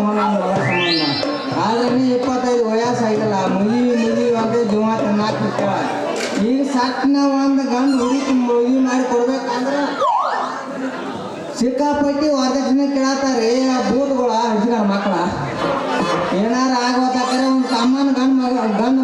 ಮಗನ ಮಗಳ ಸಂಬಂಧ ಆದ್ರೆ ಇಪ್ಪತ್ತೈದು ವಯಸ್ಸಾಗಿಲ್ಲ ಮುಗಿ ಮುಗಿ ಅಂತ ಜೀವ ತಿನ್ನಾಕ ಬಿಟ್ಟವ ಈಗ ಸಟ್ನ ಒಂದು ಗಂಡು ಹುಡುಕಿ ಮುಗಿ ಮಾಡಿ ಕೊಡ್ಬೇಕಂದ್ರ ಸಿಕ್ಕಾಪಟ್ಟಿ ವರದಕ್ಷಿಣೆ ಕೇಳತ್ತಾರೆ ಆ ಬೂಟ್ಗಳ ಹಚ್ಚಿದಾರ ಮಕ್ಕಳ. ಏನಾರ ಆಗೋತಾಕರೆ ಒಂದು ತಮ್ಮನ ಗಂಡು ಮಗ, ಗಂಡು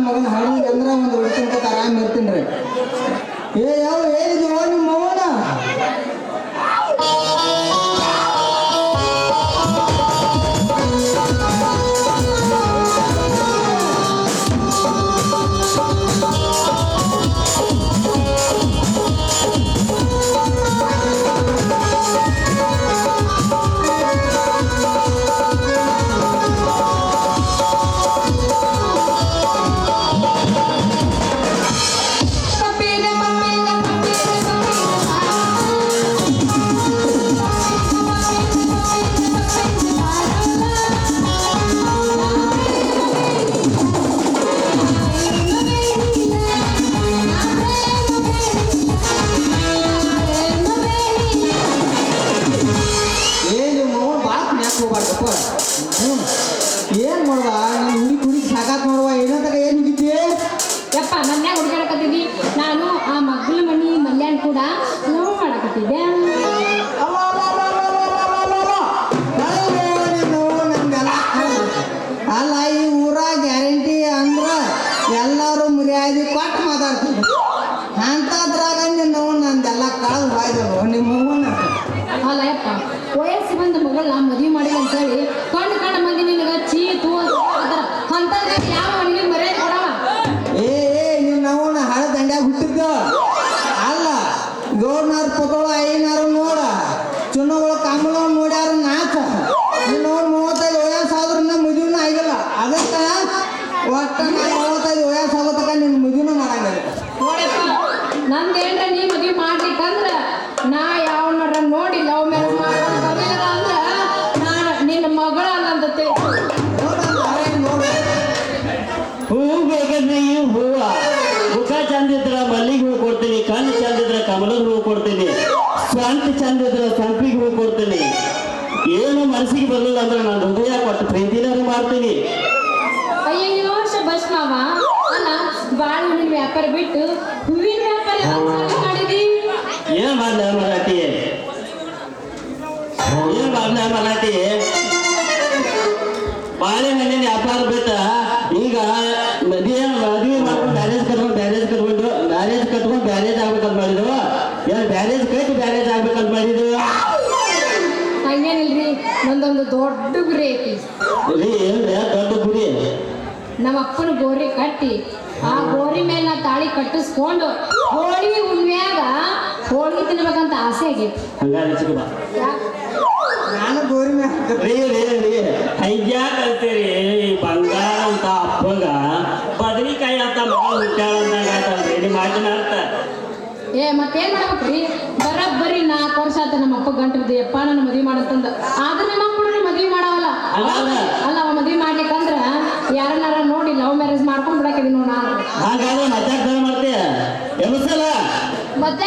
ಏನು ಮಾಡ್ದ ನೀನು ಹುಡುಗಿ ಹುಡುಗಿ ಸಾಕಾತ್ ನೋಡುವ. ಏನಂತಾಗ ಏನು ಹುಡುಗಿದ್ದೆ ಯಪ್ಪ ಮನ್ಯಾಗ ಹುಡುಗಾಡಕತ್ತಿದ್ವಿ ನಾನು ಆ ಮಗ್ಳ ಮನಿ ಮಲ್ಯಾನ್ ಕೂಡ ಲವ್ ಮಾಡಕತ್ತಿದ್ದೆ ಅಲ್ಲ ಈ ಊರ ಗ್ಯಾರಂಟಿ ಅಂದ್ರ ಎಲ್ಲರೂ ಮರ್ಯಾದೆ ಕೊಟ್ಟು ಮಾತಾಡ್ತೀವಿ ಅಂಥದ್ರಾಗ ನಾವು ಪಕೋಳ ಐನಾರು ನೋಡ ಚುನ್ನಗಳು ಕಮಲ ನೋಡ್ಯಾರ ನಾಚ ನಿನ್ನ ಮೂವತ್ತೈದು ವಯಸ್ಸಾದ್ರೂ ಮದುವೆನ ಆಗಿಲ್ಲ. ಅದಕ್ಕೆ ಒಟ್ಟ ಮೂವತ್ತೈದು ಮೂವತ್ತೈದು ವಯಸ್ಸಾಗೋತಕ ನಿನ್ನ ಮದುವೆನ ಮಾಡಂಗಿಲ್ಲ. ನಂದೇನ್ರ ನೀ ಮದುವೆ ಮಾಡ್ಲಿಕ್ಕಂದ್ರ ನಾ ಯಾವನಾರ ನೋಡಿ ಲವ್ ಮ್ಯಾರೇಜ್ ಮಾಡ್ಕೊಂಡು ಬರ್ಲಿಲ್ಲ ಅಂದ್ರ ನಾನು ನಿನ್ನ ಮಗಳ ಅನ್ನಂದತೆ ಹೂ ಬೇಕಂದ್ರೆ ಈ ಹೂವ. ಮುಖ ಚಂದ ಇದ್ರ ಮಲ್ಲಿಗೆ ಹೂ ಕೊಡ್ತೀನಿ ಕಣ್ಣು ಚಂದಿದ್ರ ಕಮಲದ ಹೂ ಕೊಡ್ತೀನಿ ಸ್ವಂತ ಚಂದಿದ್ರ ಸಂಪಿಗೆ ಹೂ ಕೊಡ್ತೀನಿ. ಏನು ಮನಸ್ಸಿಗೆ ಬರಲಿಲ್ಲ ಅಂದ್ರೆ ನಾನು ಹೃದಯ ಕೊಟ್ಟು ಪ್ರೀತಿನಾರು ಮಾಡ್ತೀನಿ. ಅಯ್ಯಯ್ಯೋ ಶಬಾಷ್ ಮಾವ ಅಲ್ಲ ಬಾಳ ವ್ಯಾಪಾರ ಬಿಟ್ಟು ಹೂವಿನ ವ್ಯಾಪಾರ ಮಾಡಿದಿ? ಏನ್ ಮಾಡ್ಲ ಮರಾಠಿ ಏನ್ ಮಾಡ್ಲ ಮರಾಠಿ ಬಾಳೆಹಣ್ಣಿನ ವ್ಯಾಪಾರ ಬಿಟ್ಟ ಬ್ಯಾರೇಜ್ ಕಟ್ಕೊಂಡು ಬ್ಯಾರೇಜ್ ಆಗ್ಬೇಕಂತ ಮಾಡಿದ್ರು ಏನ್ ಬ್ಯಾರೇಜ್ ಕಟ್ಟಿ ಬ್ಯಾರೇಜ್ ಆಗ್ಬೇಕಂತ ಮಾಡಿದ್ರು ಹಂಗೇನಿಲ್ರಿ ನಂದೊಂದು ದೊಡ್ಡ ಗುರಿ ಐತಿ. ರೀ ಏನ್ರಿ ದೊಡ್ಡ ಗುರಿ? ನಮ್ಮ ಅಪ್ಪನ ಗೋರಿ ಕಟ್ಟಿ ಆ ಗೋರಿ ಮೇಲೆ ನಾ ತಾಳಿ ಕಟ್ಟಿಸ್ಕೊಂಡು ಹೋಳಿ ಹುಣ್ಮ್ಯಾಗ ಹೋಳಿಗೆ ತಿನ್ಬೇಕಂತ ಆಸೆ ಆಗೈತಿ. ಹಂಗಾರೆ ಚಿಕ್ಕ ಯಾಕ್? ನಾನು ಗೋರಿ ಮ್ಯಾಗ ರೀ ರೀ ಏ ಮತ್ತೇನ್ ಮಾಡ್ಬೇಕ್ರಿ? ಬರಬ್ಬರಿ ನಾಲ್ಕು ವರ್ಷ ಆತ ನಮ್ಮ ಅಪ್ಪ ಗಂಟ್ರದ್ದು ಯಪ್ಪ ನನ್ನ ಮದ್ವಿ ಮಾಡಂತಂದ ಆದ್ರೆ ನಮ್ಮ ಕೂಡ ಮದ್ವಿ ಮಾಡವಲ್ಲ. ಅಲ್ಲ ಅಲ್ಲ. ಅವ ಮದ್ವೆ ಮಾಡ್ಲಿಕ್ಕಂದ್ರ ಯಾರನ್ನಾರ ನೋಡಿ ಲವ್ ಮ್ಯಾರೇಜ್ ಮಾಡ್ಕೊಂಡು ಬಿಡಕ್ಕೆ ನೋಡ ನಾನು ಹಾಗಾದ್ರೆ ಮತ್ತೆ. ಮತ್ತೆ